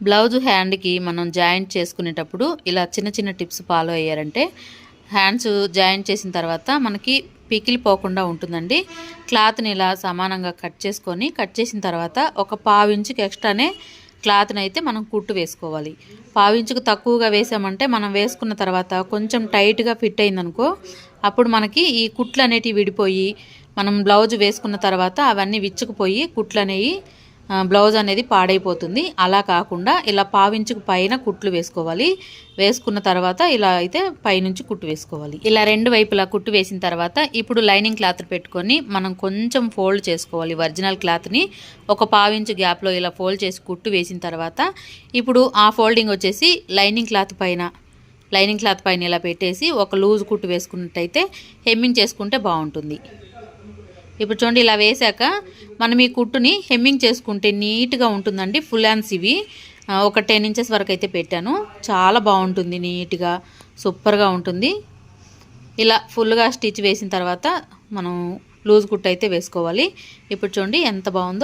Blouse హ్యాండ్కి మనం joint చేసుకునేటప్పుడు ఇలా చిన్న చిన్న టిప్స్ ఫాలో అయ్యారంటే హ్యాండ్స్ జాయింట్ చేసిన తర్వాత మనకి పికిలిపోకుండా ఉంటుందండి. క్లాత్ని ఇలా సమానంగా కట్ చేసుకొని కట్ చేసిన తర్వాత ఒక పావించుకి ఎక్స్ట్రానే క్లాత్ని అయితే మనం కుట్టు వేసుకోవాలి. పావించుకు తక్కువగా వేసామంటే మనం వేసుకున్న తర్వాత కొంచెం టైట్గా ఫిట్ అయిందనుకో అప్పుడు మనకి ఈ కుట్లు అనేటివి విడిపోయి మనం బ్లౌజ్ వేసుకున్న తర్వాత అవన్నీ విచ్చుకుపోయి కుట్లు అనేవి బ్లౌజ్ అనేది పాడైపోతుంది. అలా కాకుండా ఇలా పావించుకు పైన కుట్లు వేసుకోవాలి. వేసుకున్న తర్వాత ఇలా అయితే పైనుంచి కుట్టు వేసుకోవాలి. ఇలా రెండు వైపులా కుట్టు వేసిన తర్వాత ఇప్పుడు లైనింగ్ క్లాత్ పెట్టుకొని మనం కొంచెం ఫోల్డ్ చేసుకోవాలి. ఒరిజినల్ క్లాత్ని ఒక పావించు గ్యాప్లో ఇలా ఫోల్డ్ చేసి కుట్టు వేసిన తర్వాత ఇప్పుడు ఆ ఫోల్డింగ్ వచ్చేసి లైనింగ్ క్లాత్ పైన లైనింగ్ క్లాత్ పైన ఇలా పెట్టేసి ఒక లూజ్ కుట్టు వేసుకున్నట్టయితే హెమ్మింగ్ చేసుకుంటే బాగుంటుంది. ఇప్పుడు చూడండి ఇలా వేసాక మనం ఈ కుట్టుని హెమ్మింగ్ చేసుకుంటే నీట్గా ఉంటుందండి ఫుల్ హ్యాండ్స్ ఇవి. ఒక టెన్ ఇంచెస్ వరకు అయితే పెట్టాను. చాలా బాగుంటుంది నీట్గా సూపర్గా ఉంటుంది. ఇలా ఫుల్గా స్టిచ్ వేసిన తర్వాత మనం లూజ్ కుట్ అయితే వేసుకోవాలి. ఇప్పుడు చూడండి ఎంత బాగుందో.